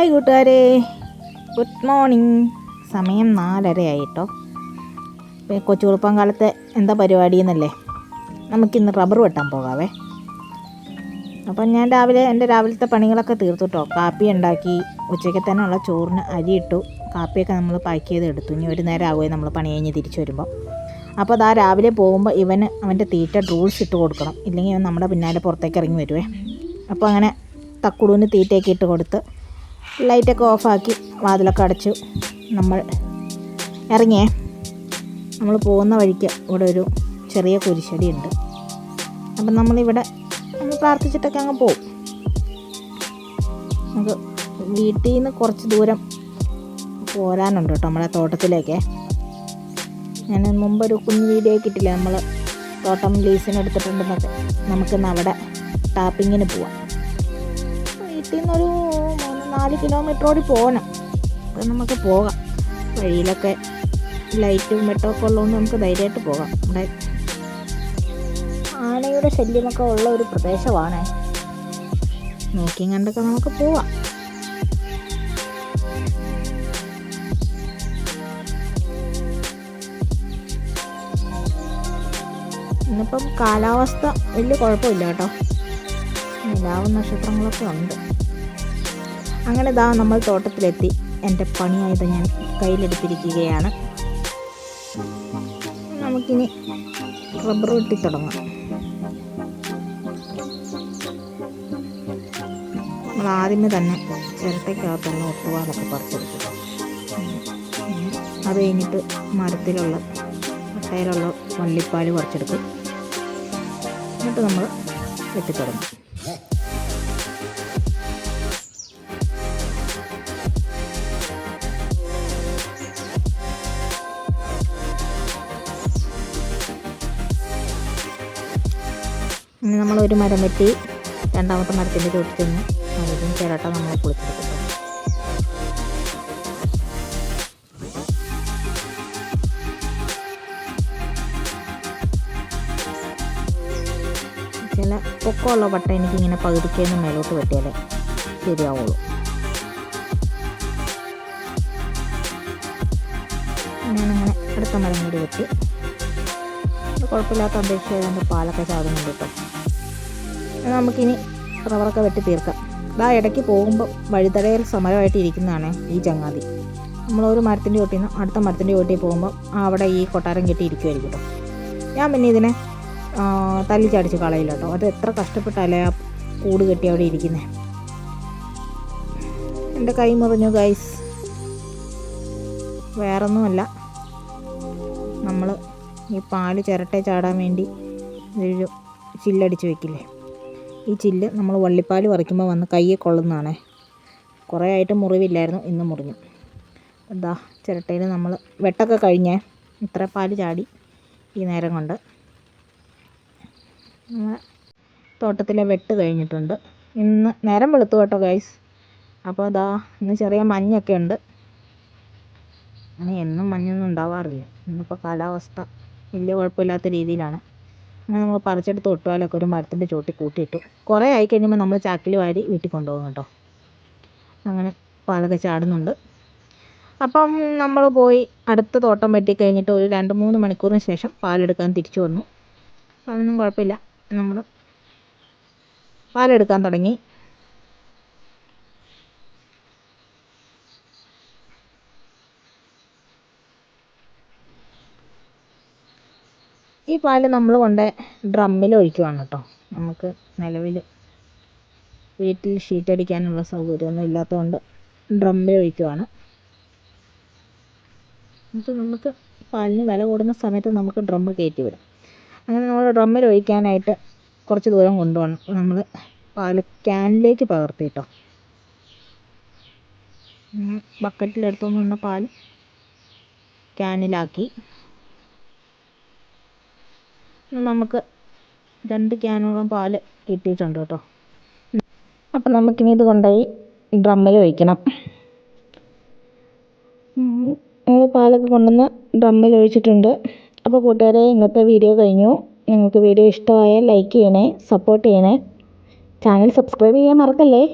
Hi കൂട്ടുകാരെ. Good morning. സമയം നാലരയായിട്ടോ. കൊച്ചു കുളുപ്പം കാലത്തെ എന്താ പരിപാടി എന്നല്ലേ നമുക്കിന്ന് റബ്ബർ വെട്ടാൻ പോകാവേ. അപ്പം ഞാൻ രാവിലെ എന്റെ രാവിലത്തെ പണികളൊക്കെ തീർത്തുട്ടോ. കാപ്പി ഉണ്ടാക്കി ഉച്ചയ്ക്ക് തന്നെ ഉള്ള ചോറിന് അരി ഇട്ടു കാപ്പിയൊക്കെ നമ്മൾ പാക്ക് ചെയ്ത് എടുത്തു. ഇനി ഒരു നേരം ആകുമോ നമ്മൾ പണി കഴിഞ്ഞ് തിരിച്ചു വരുമ്പോൾ അപ്പോൾ അതാ രാവിലെ പോകുമ്പോൾ ഇവന് അവന്റെ തീറ്റ ഡ്രൂൾസ് ഇട്ട് കൊടുക്കണം. ഇല്ലെങ്കിൽ ഇവൻ നമ്മുടെ പിന്നാലെ പുറത്തേക്ക് ഇറങ്ങി വരുവേ. അപ്പോൾ അങ്ങനെ തക്കുടൂന് തീറ്റയൊക്കെ ഇട്ട് കൊടുത്ത് ലൈറ്റൊക്കെ ഓഫാക്കി വാതിലൊക്കെ അടച്ചു നമ്മൾ ഇറങ്ങിയേ. നമ്മൾ പോകുന്ന വഴിക്ക് ഇവിടെ ഒരു ചെറിയ കുരിശടി ഉണ്ട് അപ്പം നമ്മളിവിടെ നമ്മൾ പ്രാർത്ഥിച്ചിട്ടൊക്കെ അങ്ങ് പോവും. നമുക്ക് വീട്ടിൽ നിന്ന് കുറച്ച് ദൂരം പോരാനുണ്ട് കേട്ടോ നമ്മുടെ തോട്ടത്തിലേക്ക്. ഞാൻ മുമ്പൊരു കുഞ്ഞു വീഡിയോ കിട്ടില്ല. നമ്മൾ തോട്ടം ലീസിന് എടുത്തിട്ടുണ്ടെന്നൊക്കെ. നമുക്കിന്ന് അവിടെ ടാപ്പിങ്ങിന് പോവാം. വീട്ടിൽ നിന്നൊരു നാല് കിലോമീറ്റർ ഓടി പോകണം. അപ്പം നമുക്ക് പോകാം. വഴിയിലൊക്കെ ലൈറ്റും വെട്ടമൊക്കെ ഉള്ളതുകൊണ്ട് നമുക്ക് ധൈര്യമായിട്ട് പോകാം. ഇവിടെ ആനയുടെ ശല്യമൊക്കെ ഉള്ള ഒരു പ്രദേശമാണ്. നോക്കിയും കണ്ടൊക്കെ നമുക്ക് പോവാം. ഇന്നിപ്പം കാലാവസ്ഥ വലിയ കുഴപ്പമില്ല കേട്ടോ. നിലാവും നക്ഷത്രങ്ങളൊക്കെ ഉണ്ട്. അങ്ങനെ ഇതാ നമ്മൾ തോട്ടത്തിലെത്തി. എന്റെ പണിയായത് ഞാൻ കയ്യിലെടുത്തിരിക്കുകയാണ്. നമുക്കിനി റബ്ബർ വെട്ടി തുടങ്ങാം. നമ്മൾ ആദ്യമേ തന്നെ ചിരട്ടയ്ക്കകത്തുള്ള ഒട്ടുപാലൊക്കെ പറിച്ചെടുക്കും അത് കഴിഞ്ഞിട്ട് മരത്തിലുള്ള മുട്ടയിലുള്ള വള്ളിപ്പാൽ പറിച്ചെടുക്കും എന്നിട്ട് നമ്മൾ വെട്ടിത്തുടങ്ങും ഇനി നമ്മൾ ഒരു മരം വെട്ടി രണ്ടാമത്തെ മരത്തിന്റെ ചുവട്ടിൽ ചെന്ന് അതിന് ചിരട്ട നമ്മൾ കുളിച്ചെടുക്കും ചില പൊക്കമുള്ള പട്ട എനിക്കിങ്ങനെ പകുതിക്കേന്ന് മേലോട്ട് വെട്ടിയാലേ ശരിയാവുള്ളൂ. ഞാനങ്ങനെ അടുത്ത മരം കൂടി വെട്ടി കുഴപ്പമില്ലാത്ത അപേക്ഷ ആയതുകൊണ്ട് പാലൊക്കെ ചാടുന്നുണ്ട് കേട്ടോ നമുക്കിനി റബ്ബറൊക്കെ വെട്ടി തീർക്കാം. ഇതാ ഇടയ്ക്ക് പോകുമ്പോൾ വഴിതടയിൽ സമരമായിട്ട് ഇരിക്കുന്നതാണ് ഈ ചങ്ങാതി. നമ്മളൊരു മരത്തിന്റെ ചോട്ടിൽ നിന്ന് അടുത്ത മരത്തിന്റെ ചോട്ടിൽ പോകുമ്പോൾ അവിടെ ഈ കൊട്ടാരം കെട്ടി ഇരിക്കുമായിരിക്കും കേട്ടോ ഞാൻ പിന്നെ ഇതിനെ തല്ലി ചാടിച്ച് കളയില്ല കേട്ടോ അത് എത്ര കഷ്ടപ്പെട്ടാലേ ആ കൂട് കെട്ടി അവിടെ ഇരിക്കുന്നത് എന്റെ കൈ മുറിഞ്ഞു ഗൈസ് വേറൊന്നുമല്ല. നമ്മൾ ഈ പാൽ ചിരട്ടെ ചാടാൻ വേണ്ടി ഒരു ചില്ലടിച്ച് വെക്കില്ലേ? ഈ ചില്ല് നമ്മൾ വള്ളിപ്പാൽ പറിക്കുമ്പോൾ വന്ന് കയ്യെ കൊള്ളുന്നതാണേ. കുറേ ആയിട്ട് മുറിവില്ലായിരുന്നു ഇന്ന് മുറിഞ്ഞു. എന്താ ചിരട്ടയിൽ നമ്മൾ വെട്ടൊക്കെ കഴിഞ്ഞേ ഇത്ര പാൽ ചാടി ഈ നേരം കൊണ്ട്. തോട്ടത്തിലെ വെട്ട് കഴിഞ്ഞിട്ടുണ്ട്. ഇന്ന് നേരം വെളുത്തു കേട്ടോ ഗൈസ്. അപ്പോൾ അതാ ഇന്ന് ചെറിയ മഞ്ഞൊക്കെ ഉണ്ട്. അങ്ങനെ എന്നും മഞ്ഞൊന്നും ഉണ്ടാവാറില്ല. ഇന്നിപ്പോൾ കാലാവസ്ഥ വലിയ കുഴപ്പമില്ലാത്ത രീതിയിലാണ്. അങ്ങനെ നമ്മൾ പറിച്ചെടുത്ത് ഒട്ടുപാലൊക്കെ ഒരു മരത്തിന്റെ ചോട്ടിൽ കൂട്ടിയിട്ടു. കുറേ ആയി കഴിയുമ്പോൾ നമ്മൾ ചാക്കിൽ വാരി വീട്ടിൽ കൊണ്ടുപോകും കേട്ടോ. അങ്ങനെ പാലൊക്കെ ചാടുന്നുണ്ട്. അപ്പം നമ്മൾ പോയി അടുത്ത തോട്ടം വെട്ടി കഴിഞ്ഞിട്ട് ഒരു രണ്ട് മൂന്ന് മണിക്കൂറിന് ശേഷം പാലെടുക്കാൻ തിരിച്ചു വന്നു. അതൊന്നും കുഴപ്പമില്ല. നമ്മൾ പാലെടുക്കാൻ തുടങ്ങി. ഈ പാൽ നമ്മൾ കൊണ്ട് ഡ്രമ്മിൽ ഒഴിക്കുവാണ് കേട്ടോ നമുക്ക് നിലവിൽ വീട്ടിൽ ഷീറ്റ് അടിക്കാനുള്ള സൗകര്യമൊന്നും ഇല്ലാത്തതുകൊണ്ട് ഡ്രമ്മിൽ ഒഴിക്കുവാണ്. എന്നിട്ട് നമുക്ക് പാലിന് വില കൂടുന്ന സമയത്ത് നമുക്ക് ഡ്രമ്മ് കയറ്റി വിടും. അങ്ങനെ നമ്മൾ ഡ്രമ്മിൽ ഒഴിക്കാനായിട്ട് കുറച്ച് ദൂരം കൊണ്ടുപോകണം. നമ്മൾ പാൽ ക്യാനിലേക്ക് പകർത്തി കേട്ടോ ബക്കറ്റിലെടുത്തുകൊണ്ട് പാൽ ക്യാനിലാക്കി. നമുക്ക് രണ്ട് ക്യാനോളം പാൽ കിട്ടിയിട്ടുണ്ട് കേട്ടോ. അപ്പം നമുക്കിനി ഇത് കൊണ്ടുപോയി ഡ്രമ്മിൽ ഒഴിക്കണം. നമ്മൾ പാലൊക്കെ കൊണ്ടുവന്ന് ഡ്രമ്മിൽ ഒഴിച്ചിട്ടുണ്ട്. അപ്പോൾ കൂട്ടുകാരെ ഇന്നത്തെ വീഡിയോ കഴിഞ്ഞു. നിങ്ങൾക്ക് വീഡിയോ ഇഷ്ടമായാൽ ലൈക്ക് ചെയ്യണേ സപ്പോർട്ട് ചെയ്യണേ. ചാനൽ സബ്സ്ക്രൈബ് ചെയ്യാൻ മറക്കല്ലേ?